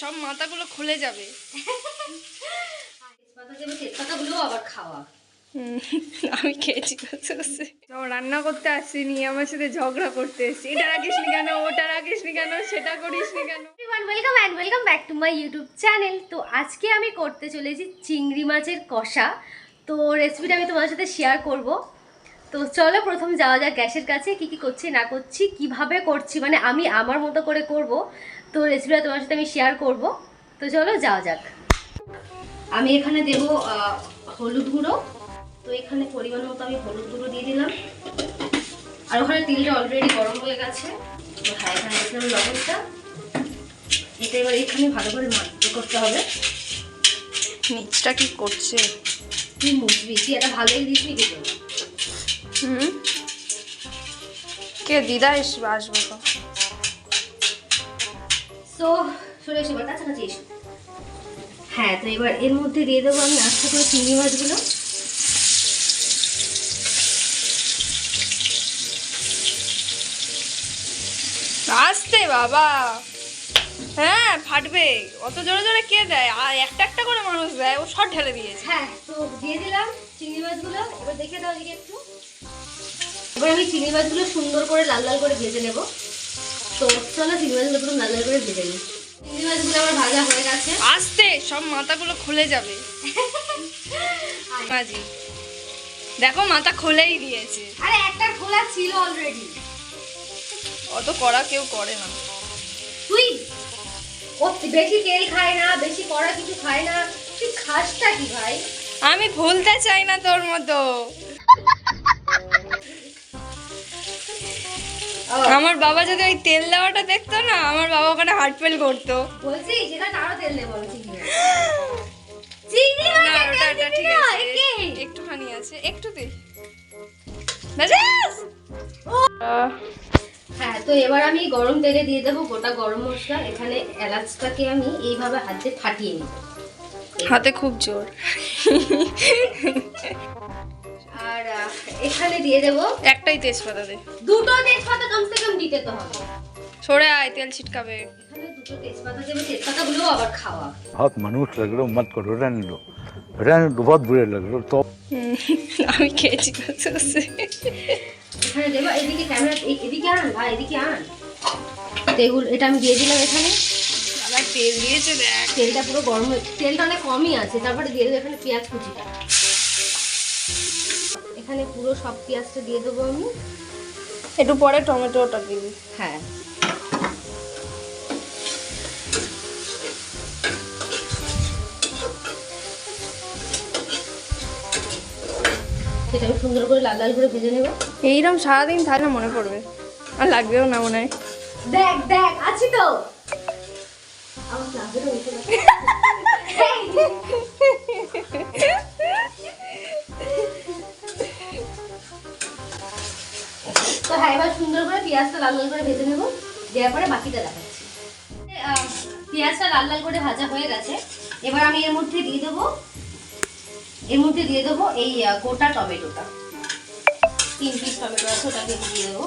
সব মাথাগুলো খুলে যাবে। আবার খাওয়া হুম, আমি খেয়েছি রান্না করতে আসছি নিয়ে আমার সাথে ঝগড়া করতে এসছি। এটা রাখিস নি কেন ওটা রাখিস নি কেন সেটা করিস নি কেন welcome and welcome back to my YouTube channel তো আজকে আমি করতে চলেছি চিংড়ি মাছের কষা। তো রেসিপিটা আমি তোমাদের সাথে শেয়ার করব। তো চলো প্রথম যাওয়া যাক গ্যাসের কাছে কি কি করছি না করছি কীভাবে করছি মানে আমি আমার মতো করে করব। তো রেসিপিটা তোমার সাথে আমি শেয়ার করব। তো চলো যাওয়া যাক। আমি এখানে দেব হলুদ গুঁড়ো। তো এখানে পরিমাণ মতো আমি হলুদ গুঁড়ো দিয়ে দিলাম। আর ওখানে তেলটা অলরেডি গরম হয়ে গেছে। তো হ্যাঁ এখানে দেখলাম লবণটা। এটা এবার এখানে ভালো করে মাখতে করতে হবে। নিচটা কি করছে? তুই মুসবি তুই এটা ভালোই দিসনি কি জন্য হুম। কে দিদা এসবে আসবে তো। তো চলে এসো এবার কাছাকাছি এসো। হ্যাঁ তো এবার এর মধ্যে দিয়ে দেবো আমি আস্তে করে চিংড়ি মাছগুলো। আসতে বাবা। হ্যাঁ ফাটবে। অত জোরে জোরে কে দেয়? আর একটা একটা করে মানুষ দেয় ও সব ঢেলে দিয়েছে। হ্যাঁ তো দিয়ে দিলাম। চিংড়ি মাছগুলো এবার দেখে দাও দিকে একটু। এবার আমি চিংড়ি মাছগুলো সুন্দর করে লাল লাল করে ভেজে নেব। তো চলো চিংড়ি মাছগুলো লাল লাল করে ভেজে নিই। চিংড়ি মাছগুলো আমার ভাজা হয়ে গেছে। আসতে সব মাথাগুলো খুলে যাবে। মাঝি দেখো মাথা খুলেই দিয়েছে। আরে একটা খোলা ছিল অলরেডি অত করা কেউ করে না। তুই বেশি তেল খায় না বেশি কড়া কিছু খায় না। তুই খাসটা কি ভাই? আমি ভুলতে চাই না তোর মতো। আমার বাবা যদি ওই তেল দেওয়াটা দেখতো না আমার বাবা ওখানে হার্ট ফেল করতো। বলছি যেটা আরও তেল দেবো চিংড়ি না ওটা ওটা ঠিক না, আছে। একটুখানি আছে একটু দে। হ্যাঁ তো এবার আমি গরম তেলে দিয়ে দেবো গোটা গরম মশলা। এখানে এলাচটাকে আমি এইভাবে হাতে ফাটিয়ে নিই হাতে খুব জোর। আর এখানে দিয়ে দেব। একটাই তেজপাতা দে। দুটো তেজপাতা কমসে কম দিতে তো হবে। সরে আয় তেল ছিটকাবে। এখানে দুটো তেজপাতা তেজপাতা গুলো আবার খাওয়া। বহুত মানুষ লাগল মত করো রানলো রানলো বহুত বুড়ে লাগল তো। আমি খেয়েছি এখানে দেবো এদিকে ক্যামেরা এদিকে আন ভাই এদিকে আন। এগুলো এটা আমি দিয়ে দিলাম এখানে। তেল দিয়েছে দেখ। তেলটা পুরো গরম হয়ে তেলটা অনেক কমই আছে তারপরে দিয়ে দেবো এখানে পেঁয়াজ কুচিটা। এখানে পুরো সব পেঁয়াজটা দিয়ে দেবো আমি। একটু পরে টমেটোটা দিবি। হ্যাঁ। সেটা আমি সুন্দর করে লাল লাল করে ভেজে নেব। এইরকম সারাদিন থাকলে মনে পড়বে। আর লাগবেও না মনে হয়। দেখ দেখ আছি তো। তো হ্যাঁ এবার সুন্দর করে পেঁয়াজটা লাল লাল করে ভেজে নেব। দেওয়ার পরে বাকিটা দেখাচ্ছি। পেঁয়াজটা লাল লাল করে ভাজা হয়ে গেছে। এবার আমি এর মধ্যে দিয়ে দেবো, এর মধ্যে দিয়ে দেবো এই গোটা টমেটোটা। তিন পিস টমেটো আছে, ওটাকে দিয়ে দেবো।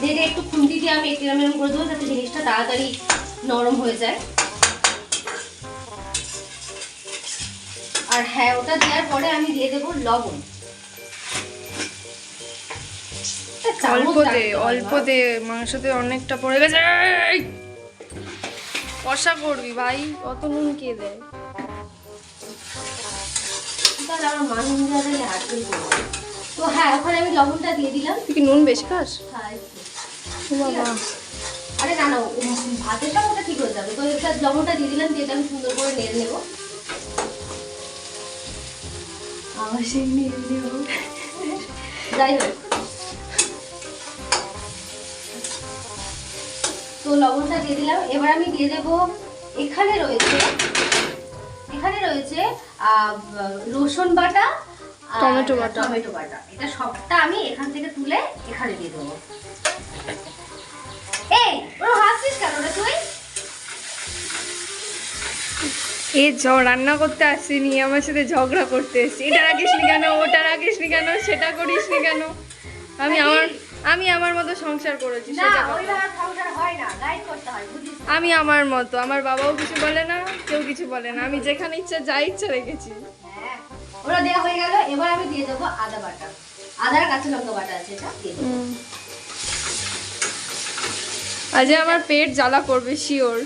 দিয়ে একটু খুন্তি দিয়ে আমি একটু এরম করে দেবো যাতে জিনিসটা তাড়াতাড়ি নরম হয়ে যায়। আর হ্যাঁ ওটা দেওয়ার পরে আমি দিয়ে দেবো লবণ। একটা চামচ অল্প দে রাখতে অল্প না? দে মাংসতে অনেকটা পড়ে গেছে। কষা করবি ভাই নুন কে দেয়? তাহলে আমার মান করব তো হ্যাঁ ওখানে আমি লবণটা দিয়ে দিলাম। তুই কি নুন বেশি খাস? হ্যাঁ। বাবা। আরে না না ভাতের ওটা ঠিক হয়ে যাবে। তো এটা লবণটা দিয়ে দিলাম দিয়ে আমি সুন্দর করে নেড়ে নেব। আবার সেই নেড়ে নেব। যাই হোক। তো লবণটা দিয়ে দিলাম। এবার আমি দিয়ে দেবো এখানে রয়েছে এখানে রয়েছে রসুন বাটা টমেটো বাটা। টমেটো বাটা। এটা সবটা আমি এখান থেকে তুলে এখানে দিয়ে দেবো। এই ওরা হাসছিস কেন রে তুই? এ রান্না করতে আসছি নিয়ে আমার সাথে ঝগড়া করতে এসছি। এটা রাখিস নি কেন? ওটা রাখিস নি কেন? সেটা করিস নি কেন? আমি আমার আমি আমার মতো সংসার করেছি আমি আমার মতো আমার বাবাও কিছু বলে না কেউ কিছু বলে না। আমি যেখানে ইচ্ছা যা ইচ্ছা রেখেছি। ওরা দেওয়া হয়ে গেল এবার আমি দিয়ে দেবো আদা বাটা। আদার কাঁচা লঙ্কা বাটা আছে এটা দিয়ে দেবো। আজ আমার পেট জ্বালা করবে শিওর।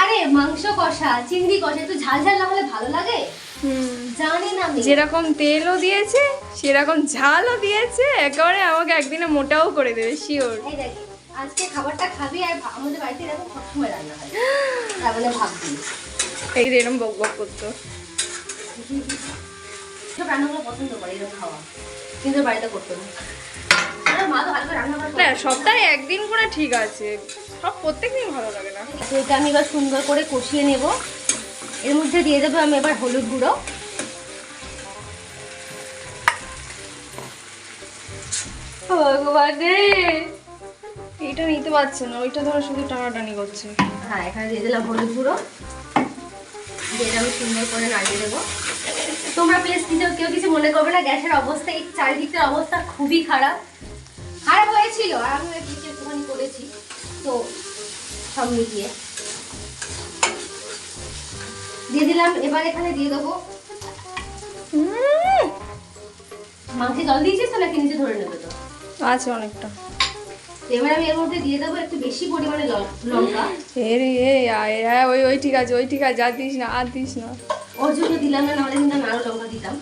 আরে মাংস কষা চিংড়ি কষা একটু ঝাল ঝাল না হলে ভালো লাগে? জানি না আমি। যেরকম তেলও দিয়েছে সেরকম ঝালও দিয়েছে একেবারে আমাকে একদিনে মোটাও করে দেবে শিওর। এই দেখ আজকে খাবারটা খাবি আর আমাদের বাড়িতে এরকম সবসময় রান্না হয়। তার মানে ভাববি। এই এরকম বক বক করতো। রান্নাগুলো পছন্দ করে এরকম খাওয়া। কিন্তু বাড়িতে করতো না না সপ্তাহে একদিন করে ঠিক আছে। সব প্রত্যেকদিন ভালো লাগে না। তো এটা আমি এবার সুন্দর করে কষিয়ে নেব। এর মধ্যে দিয়ে দেবো আমি এবার হলুদ গুঁড়ো। ভগবান রে! এইটা নিতে পারছে না ওইটা ধরো শুধু টানাটানি করছে। হ্যাঁ এখানে দিয়ে দিলাম হলুদ গুঁড়ো। দিয়ে আমি সুন্দর করে নাড়িয়ে দেবো। তোমরা প্লিজ কিছু কেউ কিছু মনে করবে না গ্যাসের অবস্থা এই চারিদিকটার অবস্থা খুবই খারাপ। খারাপ হয়েছিল আর আমি একটু একটুখানি করেছি। তো সব মিলিয়ে দিয়ে দিলাম এবার এখানে দিয়ে দেবো। মাংসে জল দিয়েছিস তো নাকি নিচে ধরে নেবে তো? আছে অনেকটা। এবার আমি এর মধ্যে দিয়ে দেবো একটু বেশি পরিমাণে লঙ্কা। এর এ আয়, হ্যাঁ ওই ওই ঠিক আছে ওই ঠিক আছে আর দিস না আর দিস না। ওর জন্য দিলাম না, নাহলে কিন্তু আরও লঙ্কা দিতাম।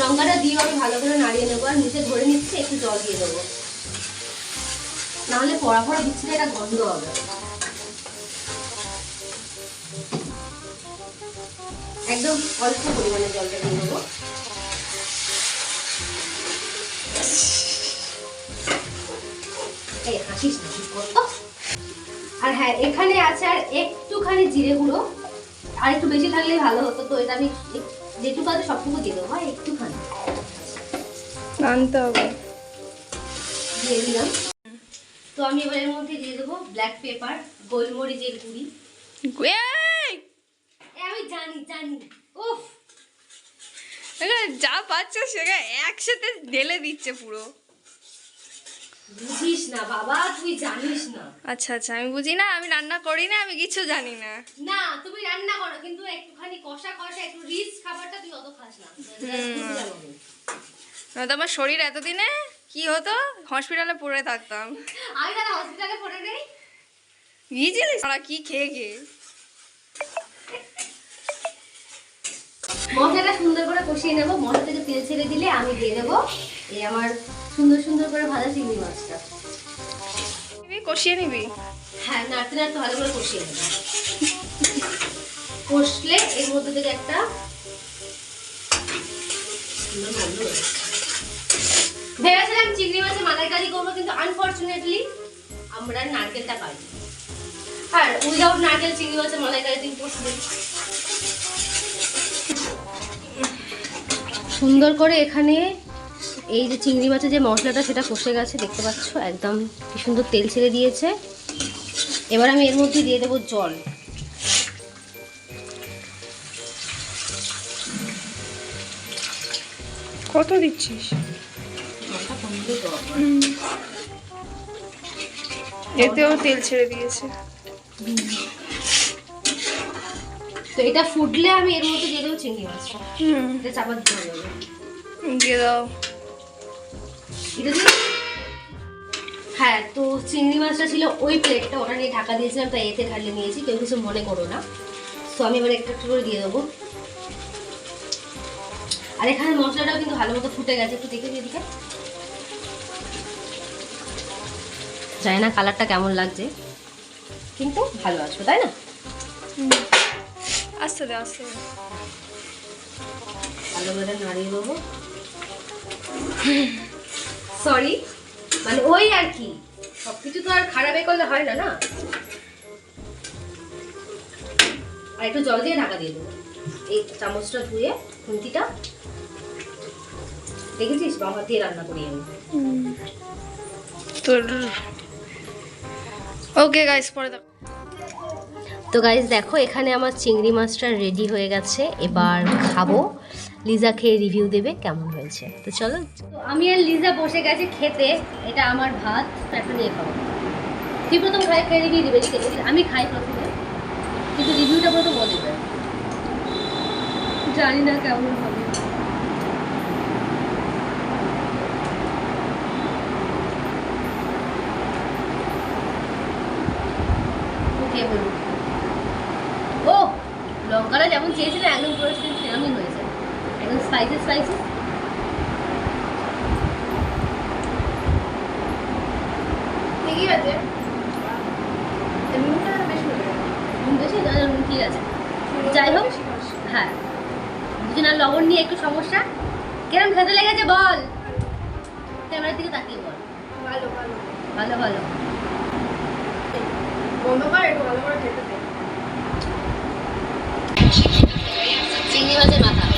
লঙ্কাটা দিয়ে আমি ভালো করে নাড়িয়ে নেব, আর নিচে ধরে নিচ্ছি, একটু জল দিয়ে দেবো। নাহলে পড়া পড়া দিচ্ছি এটা গন্ধ হবে। একদম অল্প পরিমাণে জলটা দিয়ে দেবো। এই। আর হ্যাঁ এখানে আছে আর একটুখানি জিরে গুঁড়ো। আর একটু বেশি থাকলেই ভালো হতো তো এটা আমি যেটুকু আছে সবটুকু দিয়ে দেবো হয় একটুখানি। আনতে হবে। দিয়ে দিলাম। তো আমি এবার এর মধ্যে দিয়ে দেবো ব্ল্যাক পেপার গোলমরিচের গুঁড়ি। আমি জানি জানি। উফ! যা পাচ্ছে সেটা একসাথে ঢেলে দিচ্ছে পুরো। বুঝিস না বাবা তুই জানিস না। আচ্ছা আচ্ছা আমি বুঝি না আমি রান্না করি না আমি কিছু জানি না। না তুমি রান্না করো কিন্তু একটুখানি কষা কষা একটু রিচ খাবারটা তুই অত খাস না। নয়তো আমার শরীর এতদিনে কি হতো? হসপিটালে পড়ে থাকতাম। আমি তাহলে হসপিটালে পড়ে নেই? গিয়েছিলিস? ওরা কি খেয়ে খেয়ে মশলাটা সুন্দর করে কষিয়ে নেব। মশলা থেকে তেল ছেড়ে দিলে আমি দিয়ে দেবো এই আমার সুন্দর সুন্দর করে ভাজা চিংড়ি মাছটা। কষিয়ে নিবি? হ্যাঁ নাড়তে নাড়তে ভালো করে কষিয়ে নেব কষলে এর মধ্যে থেকে একটা ভেবেছিলাম চিংড়ি মাছে মালাইকারি করব কিন্তু আনফর্চুনেটলি আমরা নারকেলটা পাই আর উইদাউট নারকেল চিংড়ি মাছের মালাইকারি দিন পসিবল সুন্দর করে এখানে এই যে চিংড়ি মাছের যে মশলাটা সেটা কষে গেছে দেখতে পাচ্ছ? একদম কি সুন্দর তেল ছেড়ে দিয়েছে। এবার আমি এর মধ্যে দিয়ে দেবো জল। কত দিচ্ছিস? এতেও তেল ছেড়ে দিয়েছে। তো এটা ফুটলে আমি এর মধ্যে দিয়ে দেবো চিংড়ি মাছটা হুম। এটা চাপা দিতে হবে। দিয়ে দাও। এটা হ্যাঁ তো চিংড়ি মাছটা ছিল ওই প্লেটটা ওটা নিয়ে ঢাকা দিয়েছিলাম তাই এতে ঢালে নিয়েছি। কেউ কিছু মনে করো না। তো আমি এবার একটা একটু করে দিয়ে দেবো। আর এখানে মশলাটাও কিন্তু ভালো মতো ফুটে গেছে। একটু দেখে দিদিকে জানি না কালারটা কেমন লাগছে কিন্তু ভালো আসবে তাই না? আস্তে দে আস্তে ভালো করে নাড়িয়ে দেবো। সরি মানে ওই আর কি। সব কিছু তো আর খারাপ করলে হয় না না? আর একটু জল দিয়ে ঢাকা দিয়ে দেবো। এই চামচটা ধুয়ে খুন্তিটা। দেখেছিস? বাবা দিয়ে রান্না করি আমি তোর ওকে গাইস পরে দেখো তো গাইজ দেখো, এখানে আমার চিংড়ি মাছটা রেডি হয়ে গেছে। এবার খাব। লিজা খেয়ে রিভিউ দেবে কেমন হয়েছে। তো চলো। আমি আর লিজা বসে গেছে খেতে। এটা আমার ভাত একটা নিয়ে খাব। তুই প্রথম খাই খেয়ে রিভিউ দিবে। আমি খাই প্রথমে। কিন্তু রিভিউটা প্রথম ও দেবে। জানি না কেমন হবে। ও লঙ্কাটা যেমন চেয়েছিল একদম পুরো সেম সেরমই হয়েছে। একদম স্পাইসি স্পাইসি ঠিকই আছে। বেশি ঠিক আছে। যাই হোক হ্যাঁ। দুজনের লবণ নিয়ে একটু সমস্যা। কিরম খেতে লেগেছে বল? ক্যামেরার দিকে তাকিয়ে বল। ভালো ভালো। ভালো ভালো। বন্ধ কর ভালো করে খেতে চিংড়ি মাছের মাথা